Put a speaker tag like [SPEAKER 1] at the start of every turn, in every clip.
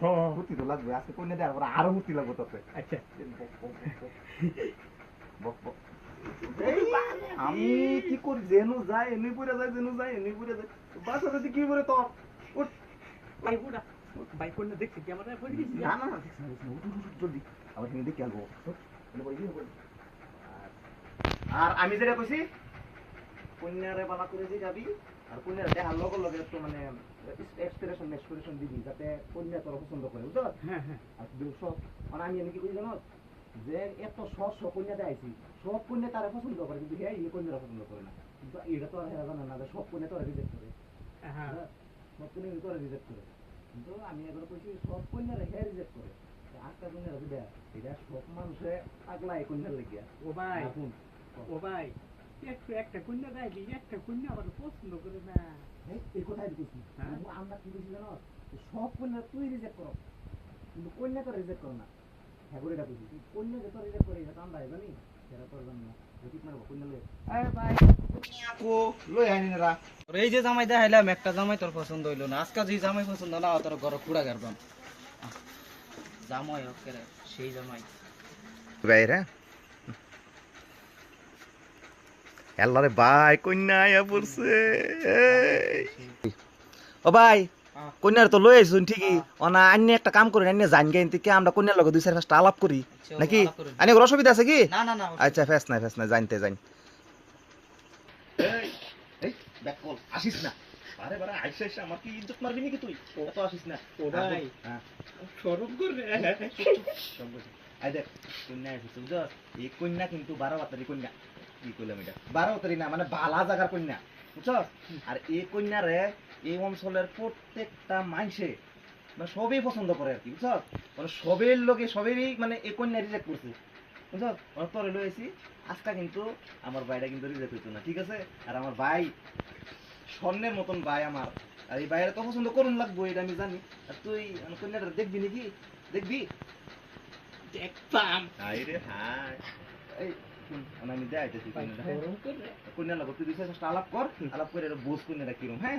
[SPEAKER 1] হ্যাঁ।
[SPEAKER 2] ফুর্তি তো লাগবে আজকে কন্যা দেওয়ার পর আরও ফুর্তি লাগবে তোকে।
[SPEAKER 1] আচ্ছা।
[SPEAKER 2] বক, বক। আমি কি করি যেনু যাই এমনি পড়ে যায় যেনু যাই এমনি পড়ে যায়। বাসাতে কি করে তোর? উঠ।
[SPEAKER 1] ভাই ওরা ভাই কোন দেখছি কি আমরা বলি দিছি।
[SPEAKER 2] না না উঠ, উঠ, উঠ, জলদি। আবার দেখে আসব উঠ, আর আমি যেটা কইছি কন্যারে বালা করে যে যাবি আর কন্যারে দেখার লগে লগে একটু মানে এক্সপ্রেশন এক্সপ্রেশন দিবি যাতে কন্যা তোর পছন্দ করে বুঝছ?
[SPEAKER 1] হ্যাঁ হ্যাঁ।
[SPEAKER 2] আর সব মানে আমি এনে কি করি জানো? যে এত সব সব কন্যা দেখাইছি সব কন্যা তারা পছন্দ করে কিন্তু হ্যাঁ এই কন্যারা পছন্দ করে না। কিন্তু এটা তো আর হ্যাঁ জানে না যে সব কন্যা তোরা রিজেক্ট করে।
[SPEAKER 1] হ্যাঁ।
[SPEAKER 2] সব কন্যা তোরা রিজেক্ট করে। কিন্তু আমি এবার কইছি সব কন্যারা হ্যাঁ রিজেক্ট করে। আটটা কন্যারা দেয়? এটা সব মানুষে পাগলা এই কন্যার লেগিয়া।
[SPEAKER 1] ও ভাই। ও ভাই। একটু একটা কন্যা দেয় দিই একটা কন্যা আবার পছন্দ করে না
[SPEAKER 2] এই কথাই। আমরা কি জানো সব কন্যা তুই রিজেক্ট করো কিন্তু কন্যা তো রিজেক্ট করো না হ্যাঁ করে কন্যা রিজেক্ট করে এটা আমরা জানি সেটা
[SPEAKER 3] এই যে জামাই দেখাইলাম একটা জামাই তোর পছন্দ হইল না আজকাল যে জামাই পছন্দ না তোর ঘর কুড়া গারবাম জামাই সেই জামাই
[SPEAKER 2] বাইরে এল্লারে ভাই কন্যা আয়া পড়ছে ও ভাই
[SPEAKER 3] হ্যাঁ।
[SPEAKER 2] কন্যার তো লই আইছুন ঠিকই। অনা আন্য একটা কাম করি আন্য জান গাইন থেকে আমরা কন্যার লগে দুই চার পাঁচটা আলাপ করি।
[SPEAKER 3] আচ্ছা,
[SPEAKER 2] নাকি? কোনো অসুবিধা আছে কি?
[SPEAKER 3] না না না
[SPEAKER 2] আচ্ছা ফেস নাই ফেস নাই জানতে জান এই ব্যাক কল আসিস না। আরে বারে আইসা আইসা আমার কি ইজ্জত মারবি নাকি তুই? এত আসিস না।
[SPEAKER 1] ও ভাই
[SPEAKER 2] হ্যাঁ।
[SPEAKER 1] সরব করে।
[SPEAKER 2] আই দেখ কন্যা এসেছে বুঝছ? এই কন্যা কিন্তু বারো বাতারি কন্যা। কি এটা। বারো না মানে বালা জাগার কন্যা আর এই কন্যারে এই অঞ্চলের প্রত্যেকটা মানুষে মানে সবই পছন্দ করে আর কি মানে সবের লোকে সবেরই মানে এই কন্যা রিজেক্ট করছে বুঝছ তোরে লয়েছি আজকা কিন্তু আমার ভাইটা কিন্তু রিজেক্ট হইতো না ঠিক আছে? আর আমার ভাই স্বর্ণের মতন ভাই আমার। আর এই ভাইয়ের তো পছন্দ করুন লাগবো এটা আমি জানি। আর তুই আমার কন্যাটা দেখবি নাকি? দেখবি?
[SPEAKER 1] দেখতাম।
[SPEAKER 2] হাই রে হাই এই শুন, মানে আমি দেখাইতেছি কন্যাটা হ্যাঁ
[SPEAKER 1] সরব করে
[SPEAKER 2] কন্যা লাগো তুই দুই চারটা আলাপ কর আলাপ করে এটা বোঝ কন্যাটা কিরম হ্যাঁ?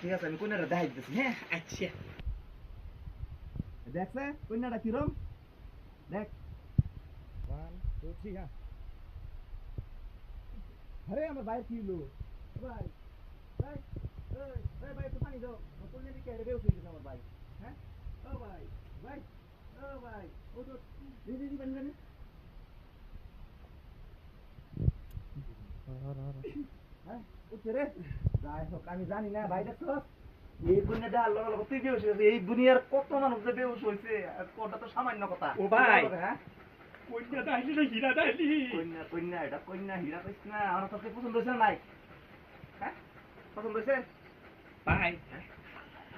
[SPEAKER 2] ঠিক আছে আমি কন্যাটা দেখাইতেছি হ্যাঁ?
[SPEAKER 1] আচ্ছা।
[SPEAKER 2] দেখছে কন্যাটা কিরম? দেখ।
[SPEAKER 1] ওয়ান টু থ্রি হ্যাঁ
[SPEAKER 2] আরে আমার ভাই কি হলো? ভাই ভাই এই, এই ভাই একটু পানি দাও। আমার কন্যা দিকে হেরে বেউস হয়ে গেছে আমার ভাই হ্যাঁ? ও ভাই ভাই ও ভাই ও তো দি দি দি পানি পানি হ্যাঁ উঠছে রে যাই হোক আমি জানি না ভাই দেখছ এই দুনিয়াটা আল্লাহ আল্লাহ তুই বেউস হয়েছে এই দুনিয়ার কত মানুষ যে বেউস হয়েছে আর তো সামান্য কথা
[SPEAKER 1] ও ভাই। কন্যা দাইলি না হীরা দাইলি
[SPEAKER 2] কন্যা কন্যা এটা কন্যা হীরা পাইছ না আমার তোকে পছন্দ হয়েছে নাই হ্যাঁ পছন্দ হয়েছে
[SPEAKER 1] ভাই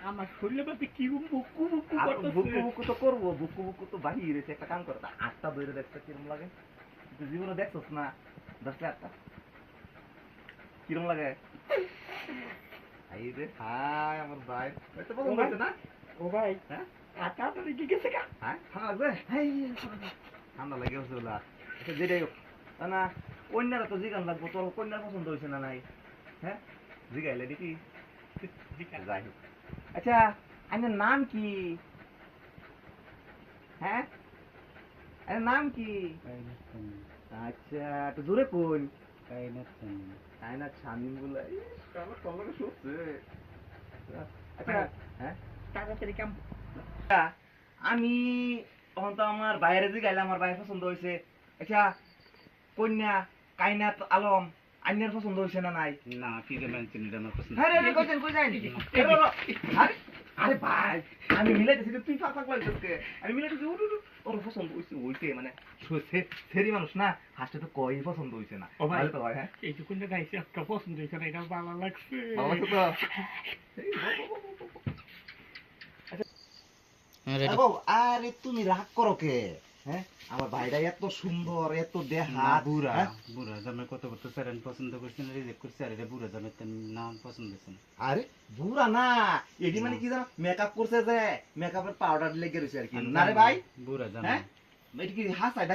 [SPEAKER 1] আমার শরীরে বাতে কি বুকু বুকু
[SPEAKER 2] আর বুকু বুকু তো করব বুকু বুকু তো বাহির একটা কাম করে তা আটটা দইরে দেখতে কিরম লাগে? জীবনে দেখছস না? দশটা আটটা? কিরম লাগে? আই রে হাই আমার ভাই। এটা হয়েছে না?
[SPEAKER 1] ও ভাই।
[SPEAKER 2] হ্যাঁ?
[SPEAKER 1] আটা তো কি গেছে কা
[SPEAKER 2] হ্যাঁ? ঠান্ডা লাগবে? হাই ঠান্ডা লাগে হচ্ছে বলে। আচ্ছা যেটাই হোক। না কন্যারা তো জিগান লাগবো। তোর কন্যার পছন্দ হয়েছে না নাই? হ্যাঁ? জিগাইলে দেখি। যাই হোক। আচ্ছা আপনার নাম কি? হ্যাঁ? নাম কি? আচ্ছা জোরে কোন তাই না ছামিম বলে শুনছে আচ্ছা হ্যাঁ
[SPEAKER 1] তাড়াতাড়ি কাম
[SPEAKER 2] আচ্ছা, আমি তখন তো আমার বাইরে যে গেলাম আমার বাইরে পছন্দ হয়েছে আচ্ছা কন্যা কাইনাত আলম আইনের পছন্দ হয়েছে না নাই
[SPEAKER 3] না আছে মেনশন এটা আমার পছন্দ
[SPEAKER 2] আরে আরে কইছেন কই যায়নি আরে ভাই আমি মিলাইতেছি তুই ফাঁক ফাঁক লাগতেছে আমি মিলাইতেছি উঠু উঠু ওর পছন্দ হইছে ওইতে মানে সেরি মানুষ না হাসতে তো কই পছন্দ হইছে না।
[SPEAKER 1] ও ভাই।
[SPEAKER 2] তো হয় হ্যাঁ?
[SPEAKER 1] এই যখন গাইছে একটা পছন্দ হয়েছে না এটা ভালো লাগছে।
[SPEAKER 2] ভালো তো? আরে তুমি রাগ করো কে? হ্যাঁ? আমার ভাইটা এত সুন্দর এত দেহা।
[SPEAKER 3] বুড়া
[SPEAKER 2] হ্যাঁ?
[SPEAKER 3] বুড়া জামাই কত কত স্যারেন পছন্দ করছেন রিজেক্ট করছে আর এটা বুড়া জামাই নাম পছন্দ হয়েছে
[SPEAKER 2] আরে বুড়া না! এটি মানে কি জানো? মেকআপ করছে যে মেকআপের পাউডার লেগে রয়েছে আর কি। না রে ভাই?
[SPEAKER 3] বুড়া জামাই
[SPEAKER 2] হ্যাঁ? এটি কি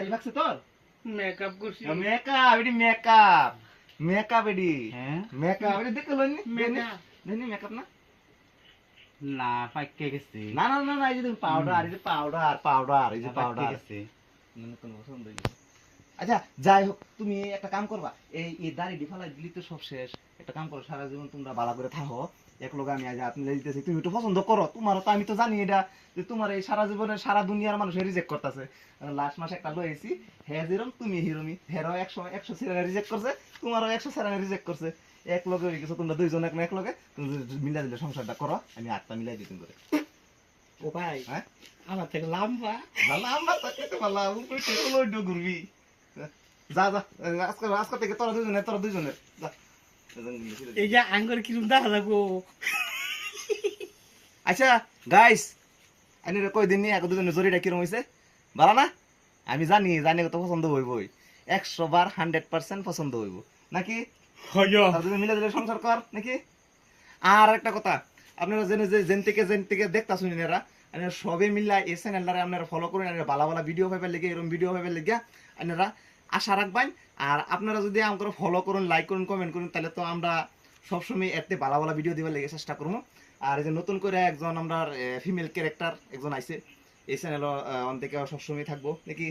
[SPEAKER 2] ভাগছে তোর?
[SPEAKER 1] মেকআপ করছি।
[SPEAKER 2] মেকআপ এটি মেকআপ মেকআপ এটি
[SPEAKER 3] হ্যাঁ?
[SPEAKER 2] মেকআপ এটি দেখে লইনি?
[SPEAKER 1] মেকআপ
[SPEAKER 2] না।
[SPEAKER 3] না পাইকে গেছে?
[SPEAKER 2] না না না না এই যে পাউডার এই যে পাউডার পাউডার এই যে
[SPEAKER 3] না,
[SPEAKER 2] পাউডার
[SPEAKER 3] গেছে।
[SPEAKER 2] নতুন পছন্দ হয়েছে। আচ্ছা যাই হোক তুমি একটা কাম করবা এই এই দাড়ি ডিফালাই দিলি তো সব শেষ। একটা কাম করো সারা জীবন তোমরা বালা করে থাকো। এক লোক আমি আজ আপনি দিতেছি তুমি একটু পছন্দ করো। তোমারও তো আমি তো জানি এটা যে তোমার এই সারা জীবনে সারা দুনিয়ার মানুষ রিজেক্ট করতেছে। লাস্ট মাসে একটা লয়েছি হ্যাঁ যেরম তুমি হিরোমি। হেরো একশো একশো সিরানে রিজেক্ট করছে তোমারও একশো সিরানে রিজেক্ট করছে। এক লগে হয়ে গেছে তোমরা দুইজন এক এক লগে মিলাই দিলে সংসারটা করো আমি আটটা মিলাই দিতে করে।
[SPEAKER 1] ও ভাই
[SPEAKER 2] হ্যাঁ?
[SPEAKER 1] আমার থেকে লম্বা
[SPEAKER 2] ভালো আমরা তো খেতে পারলাম উপরে থেকে লইডো ঘুরবি? যা যা আজকে আজকে থেকে তোরা দুজনে তোরা দুজনে যা।
[SPEAKER 1] এই যে আঙ্গুর কিরম দেখা লাগবো।
[SPEAKER 2] আচ্ছা গাইস আমি রে কয়দিন নিয়ে এক দুজনে জরিটা কিরম হইছে? ভালো না? আমি জানি জানি কত পছন্দ হইবই। একশো বার হান্ড্রেড পার্সেন্ট পছন্দ হইব। নাকি? মিলে দিলে সংসার কর নাকি? আর একটা কথা আপনারা জেনে যে জেন থেকে জেন থেকে দেখতা শুনেন এরা আপনারা সবে মিল্লা এই চ্যানেলটারে আপনারা ফলো করুন আপনারা ভালো ভালো ভিডিও পাইবার লেগে এরকম ভিডিও পাইবার লেগে আপনারা আশা রাখবেন। আর আপনারা যদি ফলো করুন লাইক করুন কমেন্ট করুন তাহলে তো আমরা সবসময় এতে ভালো ভালো ভিডিও দিবার লেগে চেষ্টা করব। আর এই যে নতুন করে একজন আমরা ফিমেল ক্যারেক্টার একজন আইছে এই চ্যানেল অন থেকে সবসময় থাকব নাকি।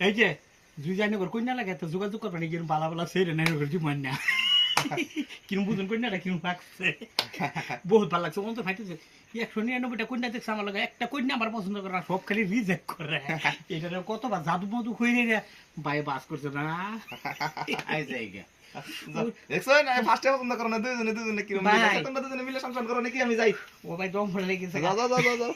[SPEAKER 1] এই যে দুই জানি করে কন্যা লাগে তো যোগাযোগ করবেন কিরম বালা বালা সেই রে করে জীবন না কিরম বুঝুন কন্যাটা কিরম লাগছে। বহুত ভালো লাগছে অন্তর ফাইতেছে একশো নিরানব্বইটা কন্যা দেখছে আমার লাগে একটা কন্যা আমার পছন্দ করে না সব খালি রিজেক্ট করে। এটা কতবার জাদু মধু হয়ে রে ভাই বাস করছে না।
[SPEAKER 3] আই জায়গা।
[SPEAKER 2] দেখছ না ফার্স্টে পছন্দ করো না দুজনে দুজনে কিরম দুজনে মিলে সংসার করো নাকি আমি যাই।
[SPEAKER 1] ও ভাই দম ফেলে
[SPEAKER 2] যাও যাও যাও, যাও।